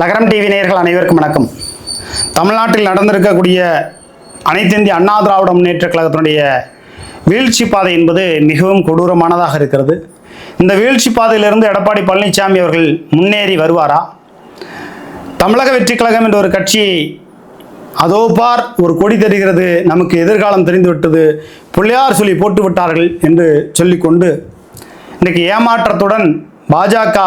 லகரம் டிவி நேயர்கள் அனைவருக்கும் வணக்கம். தமிழ்நாட்டில் நடந்திருக்கக்கூடிய அனைத்து இந்திய அண்ணா திராவிட முன்னேற்ற கழகத்தினுடைய வீழ்ச்சி பாதை என்பது மிகவும் கொடூரமானதாக இருக்கிறது. இந்த வீழ்ச்சி பாதையிலிருந்து எடப்பாடி பழனிசாமி அவர்கள் முன்னேறி வருவாரா? தமிழக வெற்றி கழகம் என்ற ஒரு கட்சி அதோ பார் ஒரு கொடி தெரிகிறது நமக்கு எதிர்காலம் தெரிந்துவிட்டது பிள்ளையார் சொல்லி போட்டு விட்டார்கள் என்று சொல்லிக்கொண்டு இன்றைக்கு ஏமாற்றத்துடன் பாஜக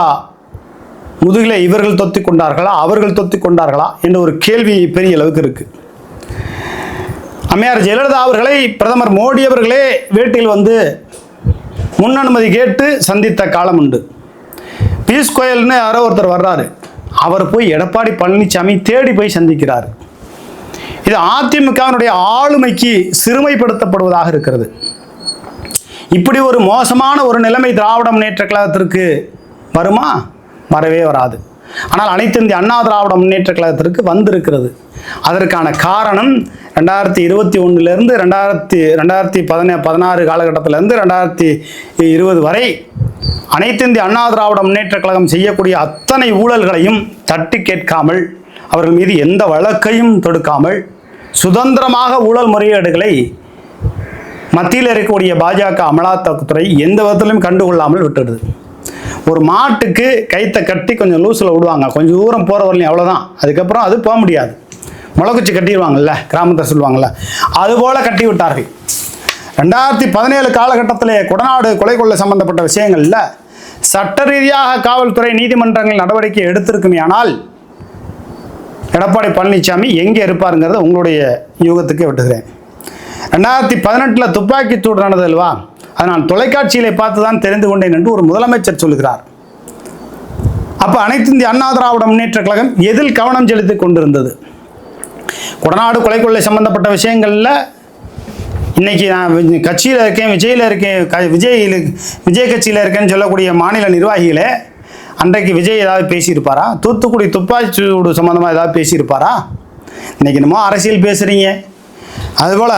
முதுகிலே இவர்கள் தொத்திக் கொண்டார்களா அவர்கள் தொத்தி கொண்டார்களா என்ற ஒரு கேள்வி பெரிய அளவுக்கு இருக்கு. அம்மையார் ஜெயலலிதா அவர்களை பிரதமர் மோடி அவர்களே வீட்டில் வந்து முன் அனுமதி கேட்டு சந்தித்த காலம் உண்டு. பியூஷ் கோயல்னு யாரோ ஒருத்தர் வர்றாரு. அவர் போய் எடப்பாடி பழனிசாமி தேடி போய் சந்திக்கிறார். இது அதிமுகவினுடைய ஆளுமைக்கு சிறுமைப்படுத்தப்படுவதாக இருக்கிறது. இப்படி ஒரு மோசமான ஒரு நிலைமை திராவிட முன்னேற்ற கழகத்திற்கு வருமா? வரவே வராது. ஆனால் அனைத்து இந்திய அண்ணா திராவிட முன்னேற்ற கழகத்திற்கு வந்திருக்கிறது. அதற்கான காரணம் ரெண்டாயிரத்தி இருபத்தி ஒன்றுலேருந்து ரெண்டாயிரத்தி ரெண்டாயிரத்தி பதினே பதினாறு காலகட்டத்திலேருந்து ரெண்டாயிரத்தி இருபது வரை அனைத்து இந்திய அண்ணா திராவிட முன்னேற்ற கழகம் செய்யக்கூடிய அத்தனை ஊழல்களையும் தட்டி கேட்காமல் அவர்கள் மீது எந்த வழக்கையும் தொடுக்காமல் சுதந்திரமாக ஊழல் முறையீடுகளை மத்தியில் இருக்கக்கூடிய பாஜக அமலாக்கத்துறை எந்த விதத்திலும் கண்டுகொள்ளாமல் விட்டுடுது. ஒரு மாட்டுக்கு கைத்தை கட்டி கொஞ்சம் லூஸில் விடுவாங்க. கொஞ்சம் தூரம் போகிற வரலையும் அவ்வளோதான் அதுக்கப்புறம் அது போக முடியாது. முளைக்குச்சி கட்டிடுவாங்கல்ல கிராமத்தை சொல்லுவாங்கள்ல அதுபோல் கட்டி விட்டார்கள். ரெண்டாயிரத்தி பதினேழு காலகட்டத்திலே கொடநாடு கொலை கொள்ளை சம்பந்தப்பட்ட விஷயங்களில் சட்ட ரீதியாக காவல்துறை நீதிமன்றங்கள் நடவடிக்கை எடுத்திருக்குமே ஆனால் எடப்பாடி பழனிசாமி எங்கே இருப்பாருங்கிறத உங்களுடைய யூகத்துக்கு விட்டுகிறேன் ரெண்டாயிரத்தி பதினெட்டில் துப்பாக்கிச்சூடு நடந்தது அல்வா அதை நான் தொலைக்காட்சியிலே பார்த்து தான் தெரிந்து கொண்டேன் என்று ஒரு முதலமைச்சர் சொல்லுகிறார். அப்போ அனைத்து இந்திய அண்ணா திராவிட முன்னேற்ற கழகம் எதில் கவனம் செலுத்தி கொண்டிருந்தது? கொடநாடு கொலை கொள்ளை சம்பந்தப்பட்ட விஷயங்களில் இன்னைக்கு நான் கட்சியில் இருக்கேன் விஜயில் இருக்கேன் க விஜய் விஜய் கட்சியில் இருக்கேன்னு சொல்லக்கூடிய மாநில நிர்வாகிகளே அன்றைக்கு விஜய் ஏதாவது பேசியிருப்பாரா? தூத்துக்குடி துப்பாக்கிச்சூடு சம்மந்தமாக ஏதாவது பேசியிருப்பாரா? இன்னைக்கு என்னமோ அரசியல் பேசுகிறீங்க அதுபோல்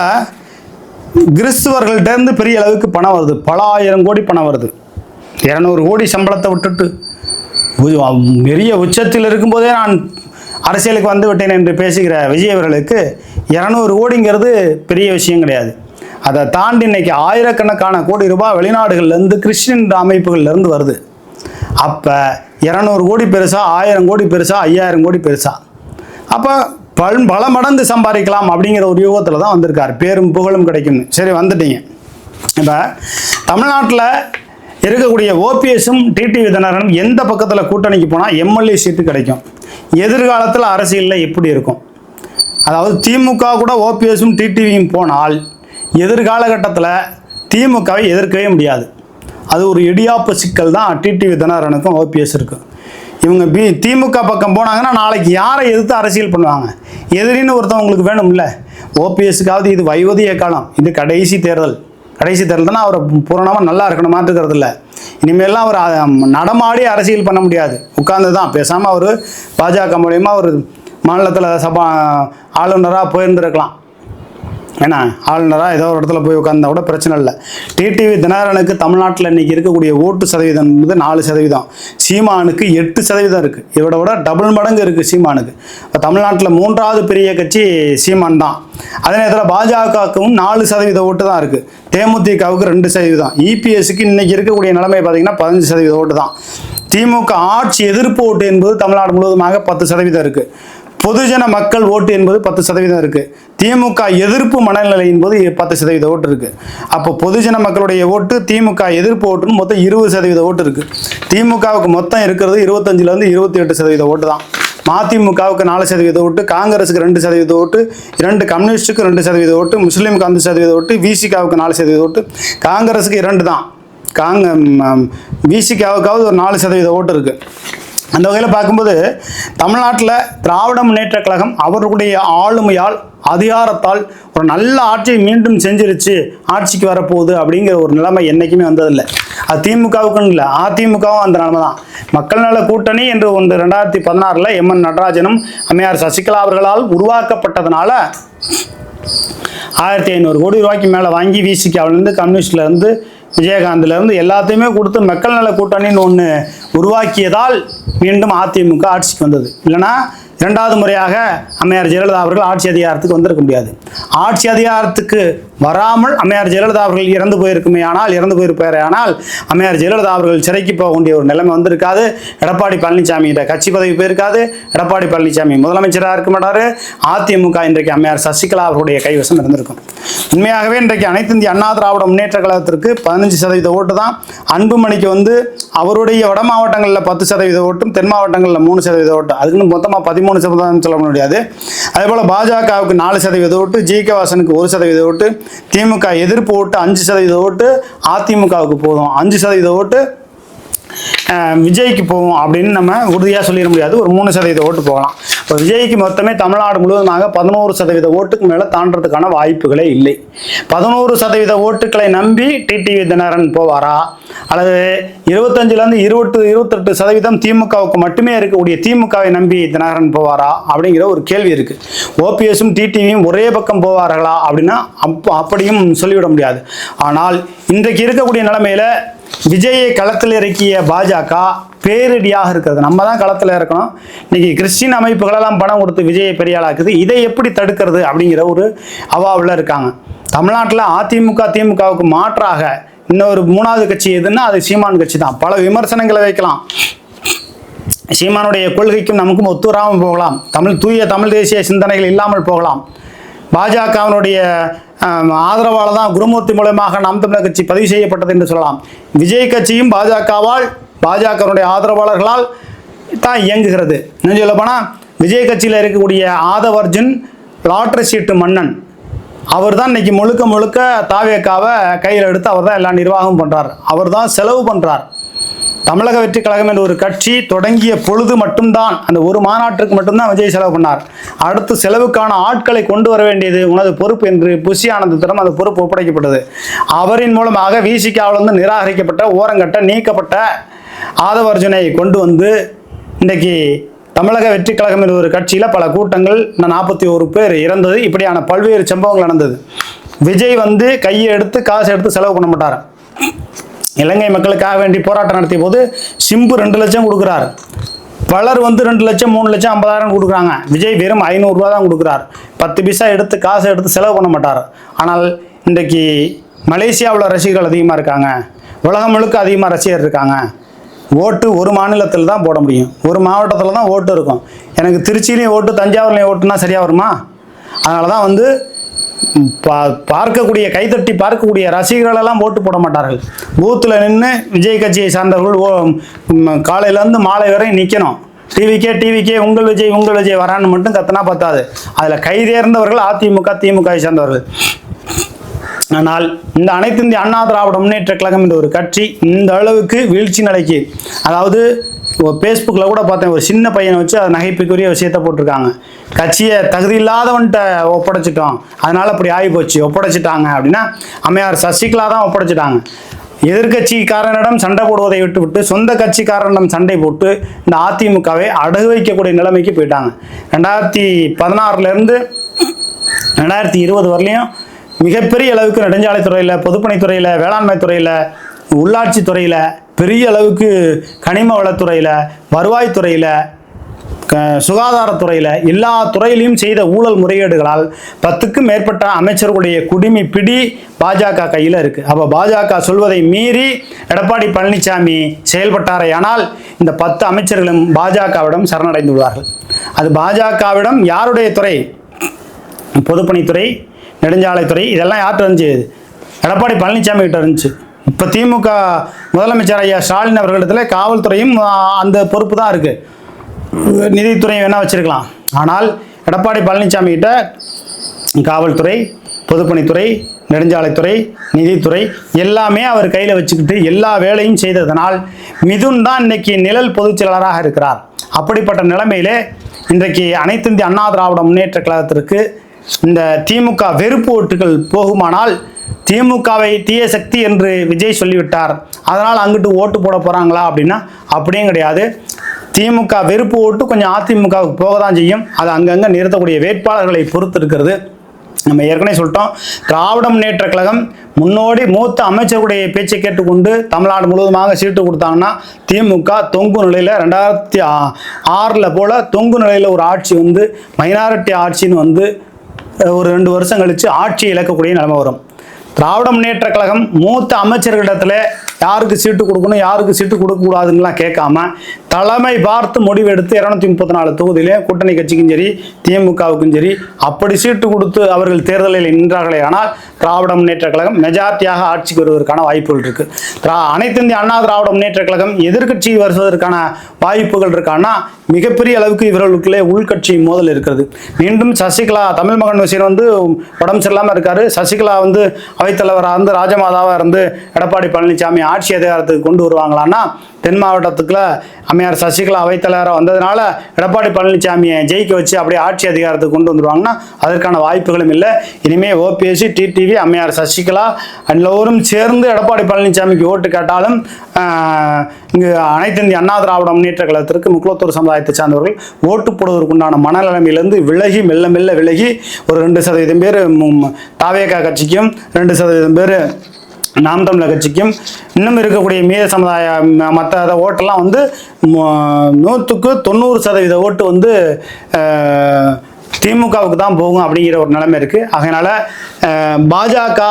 கிறிஸ்துவர்கள்டேருந்து பெரிய அளவுக்கு பணம் வருது. பல ஆயிரம் கோடி பணம் வருது. இரநூறு கோடி சம்பளத்தை விட்டுட்டு பெரிய உச்சத்தில் இருக்கும்போதே நான் அரசியலுக்கு வந்து விட்டேன் என்று பேசுகிற விஜய் அவர்களுக்கு இரநூறு கோடிங்கிறது பெரிய விஷயம் கிடையாது. அதை தாண்டி இன்னைக்கு ஆயிரக்கணக்கான கோடி ரூபாய் வெளிநாடுகள்லேருந்து கிறிஸ்டின் அமைப்புகள்லேருந்து வருது. அப்போ இரநூறு கோடி பெருசா ஆயிரம் கோடி பெருசா ஐயாயிரம் கோடி பெருசா. அப்போ பல் பல மடங்கு சம்பாதிக்கலாம் அப்படிங்கிற ஒரு யூகத்தில் தான் வந்திருக்கார். பேரும் புகழும் கிடைக்கும்னு சரி வந்துட்டீங்க. இப்போ தமிழ்நாட்டில் இருக்கக்கூடிய ஓபிஎஸும் டிடிவி தினகரனும் எந்த பக்கத்தில் கூட்டணிக்கு போனால் எம்எல்ஏ சீட்டு கிடைக்கும். எதிர்காலத்தில் அரசியலில் எப்படி இருக்கும்? அதாவது திமுக கூட ஓபிஎஸும் டிடிவியும் போனால் எதிர்காலகட்டத்தில் திமுகவை எதிர்க்கவே முடியாது. அது ஒரு இடியாப்பு சிக்கல் தான் டிடிவி தினகரனுக்கும் ஓபிஎஸ் இருக்குது இவங்க பி திமுக பக்கம் போனாங்கன்னா நாளைக்கு யாரை எதிர்த்து அரசியல் பண்ணுவாங்க? எதிரின்னு ஒருத்தவங்களுக்கு வேணும்ல? ஓபிஎஸ்க்காவது இது வைவதிய காலம். இது கடைசி தேர்தல். கடைசி தேர்தல் தானே அவர் பூரணமாக நல்லா இருக்கணும் மாற்றுக்கிறது இல்லை இனிமேல்லாம் அவர் நடமாடி அரசியல் பண்ண முடியாது. உட்கார்ந்து தான். பேசாமல் அவர் பாஜக மூலயமா அவர் மாநிலத்தில் சபா ஆளுநராக போயிருந்துருக்கலாம். ஏன்னா ஆளுநராக ஏதோ ஒரு இடத்துல போய் உட்காந்தா கூட பிரச்சனை இல்லை. டிடிவி தினகரனுக்கு தமிழ்நாட்டில் இன்னைக்கு இருக்கக்கூடிய ஓட்டு சதவீதம் வந்து நாலு சதவீதம். சீமானுக்கு எட்டு சதவீதம் இருக்குது இவட விட டபுள் மடங்கு இருக்குது சீமானுக்கு. இப்போ தமிழ்நாட்டில் மூன்றாவது பெரிய கட்சி சீமான் தான். அதே நேரத்தில் பாஜகவுக்கும் நாலு சதவீத ஓட்டு தான் இருக்குது தேமுதிகவுக்கு ரெண்டு சதவீதம். இபிஎஸ்க்கு இன்னைக்கு இருக்கக்கூடிய நிலைமை பார்த்தீங்கன்னா பதினஞ்சு சதவீத ஓட்டு தான். திமுக ஆட்சி எதிர்ப்பு ஓட்டு என்பது தமிழ்நாடு முழுவதுமாக பத்து சதவீதம் இருக்குது பொதுஜன மக்கள் ஓட்டு என்பது பத்து சதவீதம் இருக்கு. திமுக எதிர்ப்பு மனநிலையின் போது பத்து சதவீத ஓட்டு இருக்கு. அப்போ பொதுஜன மக்களுடைய ஓட்டு திமுக எதிர்ப்பு ஓட்டுன்னு மொத்தம் இருபது சதவீத ஓட்டு இருக்கு. திமுகவுக்கு மொத்தம் இருக்கிறது இருபத்தஞ்சுல இருந்து இருபத்தி எட்டு சதவீத ஓட்டு தான். மதிமுகவுக்கு நாலு சதவீத ஓட்டு காங்கிரஸுக்கு ரெண்டு சதவீத ஓட்டு இரண்டு கம்யூனிஸ்ட்டுக்கு ரெண்டு சதவீத ஓட்டு முஸ்லீமுக்கு அஞ்சு சதவீத ஓட்டு விசிகாவுக்கு நாலு சதவீத ஓட்டு காங்கிரஸுக்கு இரண்டு தான். காங்க விசிகாவுக்காவது ஒரு நாலு சதவீத ஓட்டு இருக்குது அந்த வகையில் பார்க்கும்போது தமிழ்நாட்டில் திராவிட முன்னேற்ற கழகம் அவர்களுடைய ஆளுமையால் அதிகாரத்தால் ஒரு நல்ல ஆட்சியை மீண்டும் செஞ்சிருச்சு ஆட்சிக்கு வரப்போகுது அப்படிங்கிற ஒரு நிலைமை என்றைக்குமே வந்ததில்லை. அது திமுகவுக்குன்னு இல்லை அதிமுகவும் அந்த நிலைமை தான். மக்கள் நல கூட்டணி என்று ஒன்று ரெண்டாயிரத்தி பதினாறில் எம்என் நடராஜனும் அம்மையார் சசிகலா அவர்களால் உருவாக்கப்பட்டதுனால ஆயிரத்தி ஐநூறு கோடி ரூபாய்க்கு மேலே வாங்கி விசிகாவிலேருந்து கம்யூனிஸ்ட்லேருந்து விஜயகாந்த்லேருந்து எல்லாத்தையுமே கொடுத்து மக்கள் நல கூட்டணின்னு ஒன்று உருவாக்கியதால் மீண்டும் அதிமுக ஆட்சிக்கு வந்தது. இல்லைன்னா இரண்டாவது முறையாக அம்மையார் ஜெயலலிதா அவர்கள் ஆட்சி அதிகாரத்துக்கு வந்திருக்க முடியாது. ஆட்சி அதிகாரத்துக்கு வராமல் அம்மையார் ஜெயலலிதா அவர்கள் இறந்து போயிருக்குமே ஆனால் இறந்து போயிருப்பாரே ஆனால் அம்மையார் ஜெயலலிதா அவர்கள் சிறைக்கு போக வேண்டிய ஒரு நிலைமை வந்திருக்காது. எடப்பாடி பழனிசாமி கிட்ட கட்சி பதவி போயிருக்காது. எடப்பாடி பழனிசாமி முதலமைச்சராக இருக்க மாட்டார். அதிமுக இன்றைக்கு அம்மையார் சசிகலா அவர்களுடைய கைவசம் இருந்திருக்கும். உண்மையாகவே இன்றைக்கு அனைத்து இந்திய அண்ணா திராவிட முன்னேற்ற கழகத்திற்கு பதினஞ்சு சதவீத ஓட்டு தான். அன்புமணிக்கு வந்து அவருடைய வட மாவட்டங்களில் பத்து சதவீத ஓட்டும் தென் மாவட்டங்களில் மூணு சதவீத ஓட்டும். அதுக்குன்னு மொத்தமாக பதிமூணு சதவீதம் சொல்ல முடியாது. அதே போல் பாஜகவுக்கு நாலு சதவீத ஓட்டு ஜி கே வாசனுக்கு ஒரு சதவீத ஓட்டு திமுக எதிர்ப்பு ஓட்டு அஞ்சு சதவீத ஓட்டு அதிமுகவுக்கு போதும். அஞ்சு சதவீத ஓட்டு விஜய்க்கு போகும் அப்படின்னு நம்ம உறுதியாக சொல்லிட முடியாது. ஒரு மூணு சதவீத ஓட்டு போகலாம். இப்போ விஜய்க்கு மொத்தமே தமிழ்நாடு முழுவதுமாக பதினோரு சதவீத ஓட்டுக்கு மேலே தாண்டறதுக்கான வாய்ப்புகளே இல்லை. பதினோரு சதவீத ஓட்டுக்களை நம்பி டிடிவி தினகரன் போவாரா? அல்லது இருபத்தஞ்சிலேருந்து இருபத்து இருபத்தெட்டு சதவீதம் திமுகவுக்கு மட்டுமே இருக்கக்கூடிய திமுகவை நம்பி தினகரன் போவாரா? அப்படிங்கிற ஒரு கேள்வி இருக்குது ஓபிஎஸும் டிடிவியும் ஒரே பக்கம் போவார்களா அப்படின்னா அப்போ அப்படியும் சொல்லிவிட முடியாது. ஆனால் இன்றைக்கு இருக்கக்கூடிய நிலைமையில விஜயை களத்தில் இறக்கிய பாஜக பேரிடியாக இருக்கிறது. நம்ம தான் களத்தில் இருக்கணும் இன்னைக்கு கிறிஸ்டின் அமைப்புகளெல்லாம் பணம் கொடுத்து விஜயை பெரிய ஆளாக்குது. இதை எப்படி தடுக்கிறது அப்படிங்கிற ஒரு அவாவில் இருக்காங்க. தமிழ்நாட்டில் அதிமுக திமுகவுக்கு மாற்றாக இன்னொரு மூணாவது கட்சி எதுன்னா அது சீமான் கட்சி தான். பல விமர்சனங்களை வைக்கலாம். சீமானுடைய கொள்கைக்கும் நமக்கும் ஒத்துவராமல் போகலாம். தமிழ் தூய தமிழ் தேசிய சிந்தனைகள் இல்லாமல் போகலாம். பாஜகவினுடைய ஆதரவால் தான் குருமூர்த்தி மூலமாக நாம் தமிழர் கட்சி பதிவு செய்யப்பட்டது என்று சொல்லலாம். விஜய் கட்சியும் பாஜகவால் பாஜகவினுடைய ஆதரவாளர்களால் தான் இயங்குகிறது. என்ன சொல்லப்போனால் விஜய் கட்சியில் இருக்கக்கூடிய ஆதவர்ஜுன் லாட்டரி சீட்டு மன்னன் அவர் தான் இன்னைக்கு முழுக்க முழுக்க தாவேக்காவை கையில் எடுத்து அவர் தான் எல்லா நிர்வாகம் பண்ணுறார் அவர் தான் செலவு பண்ணுறார் தமிழக வெற்றி கழகம் என்ற ஒரு கட்சி தொடங்கிய பொழுது மட்டும்தான் அந்த ஒரு மாநாட்டுக்கு மட்டும்தான் விஜய் செலவு பண்ணார். அடுத்து செலவுக்கான ஆட்களை கொண்டு வர வேண்டியது உனது பொறுப்பு என்று புஷி ஆனந்தத்திடம் அந்த பொறுப்பு ஒப்படைக்கப்பட்டது. அவரின் மூலமாக விசிகாவிலிருந்து நிராகரிக்கப்பட்ட ஓரங்கட்ட நீக்கப்பட்ட ஆதவர்ஜுனை கொண்டு வந்து இன்றைக்கு தமிழக வெற்றி கழகம் என்ற ஒரு கட்சியில் பல கூட்டங்கள் நாற்பத்தி ஒரு பேர் இறந்தது. இப்படியான பல்வேறு சம்பவங்கள் நடந்தது. விஜய் வந்து கையை எடுத்து காசு எடுத்து செலவு பண்ண மாட்டார். இலங்கை மக்களுக்காக வேண்டி போராட்டம் நடத்திய போது சிம்பு ரெண்டு லட்சம் கொடுக்குறாரு. பலர் வந்து ரெண்டு லட்சம் மூணு லட்சம் ஐம்பதாயிரம் கொடுக்குறாங்க. விஜய் வெறும் ஐநூறுரூவா தான் கொடுக்குறார். பத்து பைசா எடுத்து காசு எடுத்து செலவு பண்ண மாட்டார். ஆனால் இன்றைக்கு மலேசியாவில் ரசிகர்கள் அதிகமாக இருக்காங்க. உலகம் முழுக்க அதிகமாக ரசிகர் இருக்காங்க. ஓட்டு ஒரு மாநிலத்தில் தான் போட முடியும். ஒரு மாவட்டத்தில் தான் ஓட்டு இருக்கும். எனக்கு திருச்சியிலையும் ஓட்டு தஞ்சாவூர்லேயும் ஓட்டுனா சரியாக வருமா? அதனால தான் வந்து பா பார்க்கக்கூடிய கைத்தட்டி பார்க்கக்கூடிய ரசிகர்களெல்லாம் ஓட்டு போட மாட்டார்கள். பூத்தில் நின்று விஜய் கட்சியை சார்ந்தவர்கள் காலையிலேருந்து மாலை வரை நிற்கணும் டிவிக்கே டிவிக்கே உங்கள் விஜய் உங்கள் விஜய் வரான்னு மட்டும் கத்தனா பத்தாது. அதில் கைதேர்ந்தவர்கள் அதிமுக திமுகவை சார்ந்தவர்கள். ஆனால் இந்த அனைத்து இந்திய அண்ணா திராவிட முன்னேற்ற கழகம் என்ற ஒரு கட்சி இந்த அளவுக்கு வீழ்ச்சி நிலைக்கு அதாவது ஃபேஸ்புக்கில் கூட பார்த்தேன் ஒரு சின்ன பையனை வச்சு அது நகைப்புக்குரிய விஷயத்த போட்டிருக்காங்க. கட்சியை தகுதி இல்லாதவன்கிட்ட ஒப்படைச்சிட்டோம். அதனால் அப்படி ஆகி போச்சு ஒப்படைச்சிட்டாங்க அப்படின்னா அம்மையார் சசிகலா தான் ஒப்படைச்சிட்டாங்க. எதிர்க்கட்சிக்காரனிடம் சண்டை போடுவதை விட்டுவிட்டு சொந்த கட்சிக்காரனிடம் சண்டை போட்டு இந்த அதிமுகவை அடகு வைக்கக்கூடிய நிலைமைக்கு போயிட்டாங்க. ரெண்டாயிரத்தி பதினாறுலேருந்து ரெண்டாயிரத்தி இருபது வரலையும் மிகப்பெரிய அளவுக்கு நெடுஞ்சாலைத்துறையில் பொதுப்பணித்துறையில் வேளாண்மை துறையில் உள்ளாட்சி துறையில் பெரிய அளவுக்கு கனிம வளத்துறையில் வருவாய்த்துறையில் க சுகாதாரத்துறையில் எல்லா துறையிலையும் செய்த ஊழல் முறைகேடுகளால் பத்துக்கும் மேற்பட்ட அமைச்சர்களுடைய குடிமி பிடி பாஜக கையில் இருக்குது அப்போ பாஜக சொல்வதை மீறி எடப்பாடி பழனிசாமி செயல்பட்டாரையானால் இந்த பத்து அமைச்சர்களும் பாஜகவிடம் சரணடைந்துள்ளார்கள் அது பாஜகவிடம் யாருடைய துறை? பொதுப்பணித்துறை நெடுஞ்சாலைத்துறை இதெல்லாம் யார்கிட்ட இருந்துச்சு? எடப்பாடி பழனிசாமி கிட்ட இருந்துச்சு. இப்போ திமுக முதலமைச்சர் ஐயா ஸ்டாலின் அவர்களிடத்தில் காவல்துறையும் அந்த பொறுப்பு தான் இருக்குது நிதித்துறையும் வேணால் வச்சுருக்கலாம். ஆனால் எடப்பாடி பழனிசாமி கிட்ட காவல்துறை பொதுப்பணித்துறை நெடுஞ்சாலைத்துறை நிதித்துறை எல்லாமே அவர் கையில் வச்சுக்கிட்டு எல்லா வேலையும் செய்ததனால் மிதுன் தான் இன்னைக்கு நிழல் பொதுச் செயலாளராக இருக்கிறார். அப்படிப்பட்ட நிலைமையிலே இன்றைக்கு அனைத்து இந்திய அண்ணா திராவிட முன்னேற்ற கழகத்திற்கு இந்த திமுக வெறுப்பு ஓட்டுகள் போகுமானால் திமுகவை தீய சக்தி என்று விஜய் சொல்லிவிட்டார். அதனால் அங்கிட்டு ஓட்டு போட போகிறாங்களா அப்படின்னா அப்படியும் கிடையாது. திமுக வெறுப்பு ஓட்டு கொஞ்சம் அதிமுகவுக்கு போக தான் செய்யும். அது அங்கங்கே நிறுத்தக்கூடிய வேட்பாளர்களை பொறுத்து இருக்கிறது நம்ம ஏற்கனவே சொல்லிட்டோம். திராவிட முன்னேற்ற கழகம் முன்னோடி மூத்த அமைச்சர்களுடைய பேச்சை கேட்டுக்கொண்டு தமிழ்நாடு முழுவதுமாக சீட்டு கொடுத்தாங்கன்னா திமுக தொங்கு நிலையில் ரெண்டாயிரத்தி ஆறில் போல் தொங்கு நிலையில் ஒரு ஆட்சி வந்து மைனாரிட்டி ஆட்சின்னு வந்து ஒரு ரெண்டு வருஷம் கழித்து ஆட்சியை இழக்கக்கூடிய நிலைமை வரும். திராவிட முன்னேற்ற கழகம் மூத்த அமைச்சர்களிடத்துல யாருக்கு சீட்டு கொடுக்கணும் யாருக்கு சீட்டு கொடுக்கக்கூடாதுன்னெலாம் கேட்காம தலைமை பார்த்து முடிவெடுத்து இரநூத்தி முப்பத்தி நாலு தொகுதியிலே கூட்டணி கட்சிக்கும் சரி திமுகவுக்கும் சரி அப்படி சீட்டு கொடுத்து அவர்கள் தேர்தலில் நின்றார்களே ஆனால் திராவிட முன்னேற்ற கழகம் மெஜாரிட்டியாக ஆட்சிக்கு வருவதற்கான வாய்ப்புகள் இருக்கு. திரா அனைத்து இந்திய அண்ணா திராவிட முன்னேற்ற கழகம் எதிர்க்கட்சி வருவதற்கான வாய்ப்புகள் இருக்கான்னா மிகப்பெரிய அளவுக்கு இவர்களுக்குள்ளே உள்கட்சி மோதல் இருக்கிறது. மீண்டும் சசிகலா தமிழ் மகன் விஷயம் வந்து உடம்பு சரியில்லாமல் இருக்காரு. சசிகலா வந்து அவைத்தலைவராக இருந்து ராஜமாதாவாக இருந்து எடப்பாடி பழனிசாமி ஆட்சி அதிகாரத்துக்கு கொண்டு வருவாங்களான்னா தென் மாவட்டத்துக்குள்ள அம்மையார் சசிகலா அவைத்தலைவராக வந்ததுனால எடப்பாடி பழனிசாமியை ஜெயிக்க வச்சு அப்படியே ஆட்சி அதிகாரத்துக்கு கொண்டு வந்துருவாங்கன்னா அதற்கான வாய்ப்புகளும் இல்லை. இனிமேல் ஓபிஎஸ்சி டிடிவி அம்மையார் சசிகலா எல்லோரும் சேர்ந்து எடப்பாடி பழனிசாமிக்கு ஓட்டு கேட்டாலும் இங்கு அனைத்து இந்திய அண்ணா திராவிட முன்னேற்ற கழகத்திற்கு முக்குளத்தூர் சமுதாயத்தை சார்ந்தவர்கள் ஓட்டு போடுவதற்குண்டான மனநிலைமையிலிருந்து விலகி மெல்ல மெல்ல விலகி ஒரு ரெண்டு சதவீதம் பேர் தாவேகா கட்சிக்கும் ரெண்டு சதவீதம் பேர் நாம் தமிழர் கட்சிக்கும் இன்னும் இருக்கக்கூடிய மீத சமுதாய மற்ற ஓட்டெல்லாம் வந்து நூற்றுக்கு தொண்ணூறு சதவீத ஓட்டு வந்து திமுகவுக்கு தான் போகும் அப்படிங்கிற ஒரு நிலைமை இருக்குது அதனால் பாஜக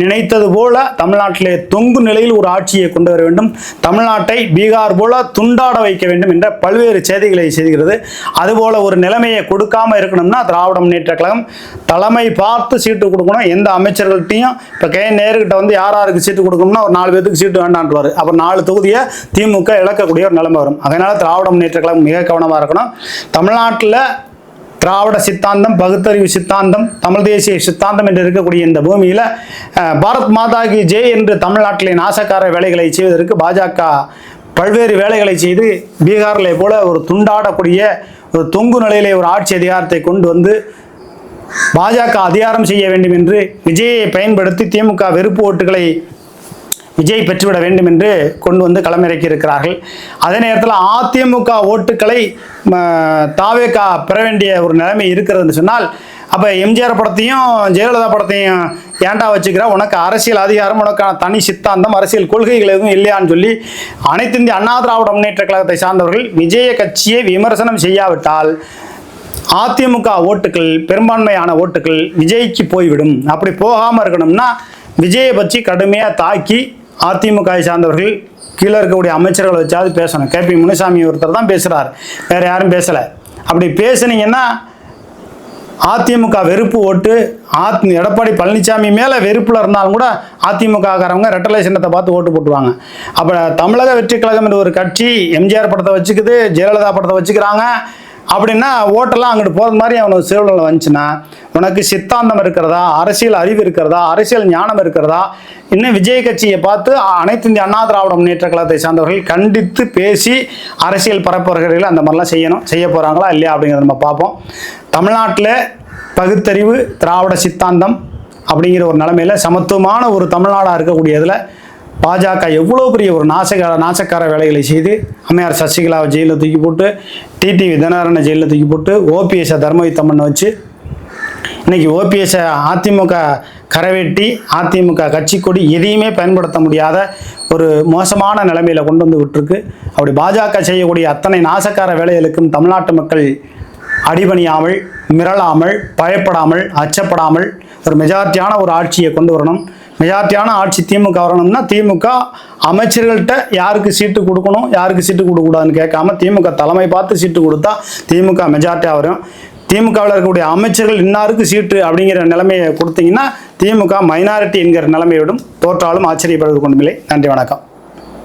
நினைத்தது போல தமிழ்நாட்டிலே தொங்கு நிலையில் ஒரு ஆட்சியை கொண்டு வர வேண்டும். தமிழ்நாட்டை பீகார் போல துண்டாட வைக்க வேண்டும் என்ற பல்வேறு செய்திகளை செய்கிறது. அதுபோல ஒரு நிலைமையை கொடுக்காம இருக்கணும்னா திராவிட முன்னேற்ற கழகம் தலைமை பார்த்து சீட்டு கொடுக்கணும். எந்த அமைச்சர்கள்ட்டையும் இப்போ கே நேருக்கிட்ட வந்து யார் யாருக்கு சீட்டு கொடுக்கணும்னா ஒரு நாலு பேருக்கு சீட்டு வேண்டான்றாரு. அப்புறம் நாலு தொகுதியை திமுக இழக்கக்கூடிய ஒரு நிலைமை வரும். அதனால் திராவிட முன்னேற்ற கழகம் மிக கவனமாக இருக்கணும். தமிழ்நாட்டில் திராவிட சித்தாந்தம் பகுத்தறிவு சித்தாந்தம் தமிழ் தேசிய சித்தாந்தம் என்று இருக்கக்கூடிய இந்த பூமியில் பாரத் மாதா கி ஜெய் என்று தமிழ்நாட்டிலே நாசக்கார வேலைகளை செய்வதற்கு பாஜக பல்வேறு வேலைகளை செய்து பீகாரில் போல ஒரு துண்டாடக்கூடிய ஒரு தொங்கு நிலையிலே ஒரு ஆட்சி அதிகாரத்தை கொண்டு வந்து பாஜக அதிகாரம் செய்ய வேண்டும் என்று விஜயை பயன்படுத்தி திமுக வெறுப்பு ஓட்டுகளை விஜய் பெற்றுவிட வேண்டும் என்று கொண்டு வந்து களமிறக்கி இருக்கிறார்கள் அதே நேரத்தில் அதிமுக ஓட்டுக்களை ம, பெற வேண்டிய ஒரு நிலைமை இருக்கிறதுன்னு சொன்னால் அப்போ எம்ஜிஆர் படத்தையும் ஜெயலலிதா படத்தையும் ஏன்டா வச்சுக்கிற? உனக்கு அரசியல் அதிகாரம் உனக்கான தனி சித்தாந்தம் அரசியல் கொள்கைகள் எதுவும் இல்லையான்னு சொல்லி அனைத்து இந்திய அண்ணா திராவிட முன்னேற்ற கழகத்தை சார்ந்தவர்கள் விஜய கட்சியை விமர்சனம் செய்யாவிட்டால் அதிமுக ஓட்டுகள் பெரும்பான்மையான ஓட்டுகள் விஜய்க்கு போய்விடும். அப்படி போகாமல் இருக்கணும்னா விஜயை பற்றி கடுமையாக தாக்கி அதிமுகவை சார்ந்தவர்கள் கீழே இருக்கக்கூடிய அமைச்சர்களை வச்சாவது பேசணும். கேபி முனுசாமி ஒருத்தர் தான் பேசுகிறார் வேறு யாரும் பேசலை. அப்படி பேசுனீங்கன்னா அதிமுக வெறுப்பு ஓட்டு ஆத் எடப்பாடி பழனிசாமி மேலே வெறுப்பில் இருந்தாலும் கூட அதிமுககாரவங்க ரெட்டலை சின்னத்தை பார்த்து ஓட்டு போட்டுருவாங்க. அப்போ தமிழக வெற்றி கழகம் என்ற ஒரு கட்சி எம்ஜிஆர் படத்தை வச்சுக்குது ஜெயலலிதா படத்தை வச்சுக்கிறாங்க. அப்படின்னா ஓட்டெல்லாம் அங்கிட்டு போகிற மாதிரி அவனுக்கு சூழ்நிலை வந்துச்சுன்னா உனக்கு சித்தாந்தம் இருக்கிறதா அரசியல் அறிவு இருக்கிறதா அரசியல் ஞானம் இருக்கிறதா? இன்னும் விஜய் கட்சியை பார்த்து அனைத்து இந்திய அண்ணா திராவிட முன்னேற்ற கழகத்தை சார்ந்தவர்கள் கண்டித்து பேசி அரசியல் பரப்புரைகளில் அந்த மாதிரிலாம் செய்யணும். செய்ய போகிறாங்களா இல்லையா அப்படிங்கிறத நம்ம பார்ப்போம். தமிழ்நாட்டில் பகுத்தறிவு திராவிட சித்தாந்தம் அப்படிங்கிற ஒரு நிலமையில் சமத்துவமான ஒரு தமிழ்நாடாக இருக்கக்கூடியதில் பாஜக எவ்வளோ பெரிய ஒரு நாசகார நாசக்கார வேலைகளை செய்து அம்மையார் சசிகலாவை ஜெயிலில் தூக்கி போட்டு டிடிவி தினகரனை ஜெயிலில் தூக்கி போட்டு ஓபிஎஸ்ஸை தர்மயுத்தம் வச்சு இன்னைக்கு ஓபிஎஸ்ஸை அதிமுக கரவெட்டி அதிமுக கட்சி கொடி எதையுமே பயன்படுத்த முடியாத ஒரு மோசமான நிலைமையில கொண்டு வந்து விட்டுருக்கு. அப்படி பாஜக செய்யக்கூடிய அத்தனை நாசக்கார வேலைகளுக்கும் தமிழ்நாட்டு மக்கள் அடிபணியாமல் மிரளாமல் பயப்படாமல் அச்சப்படாமல் ஒரு மெஜாரிட்டியான ஒரு ஆட்சியை கொண்டு வரணும். மெஜாரிட்டியான ஆட்சி திமுக வரணும்னா திமுக அமைச்சர்கள்ட்ட யாருக்கு சீட்டு கொடுக்கணும் யாருக்கு சீட்டு கொடுக்கக்கூடாதுன்னு கேட்காம திமுக தலைமை பார்த்து சீட்டு கொடுத்தா திமுக மெஜாரிட்டியாக வரும். திமுகவில் இருக்கக்கூடிய அமைச்சர்கள் இன்னாருக்கு சீட்டு அப்படிங்கிற நிலைமையை கொடுத்தீங்கன்னா திமுக மைனாரிட்டி என்கிற நிலைமையோடும் தோற்றாலும் ஆச்சரியப்படுவது கொண்டுமில்லை. நன்றி வணக்கம்.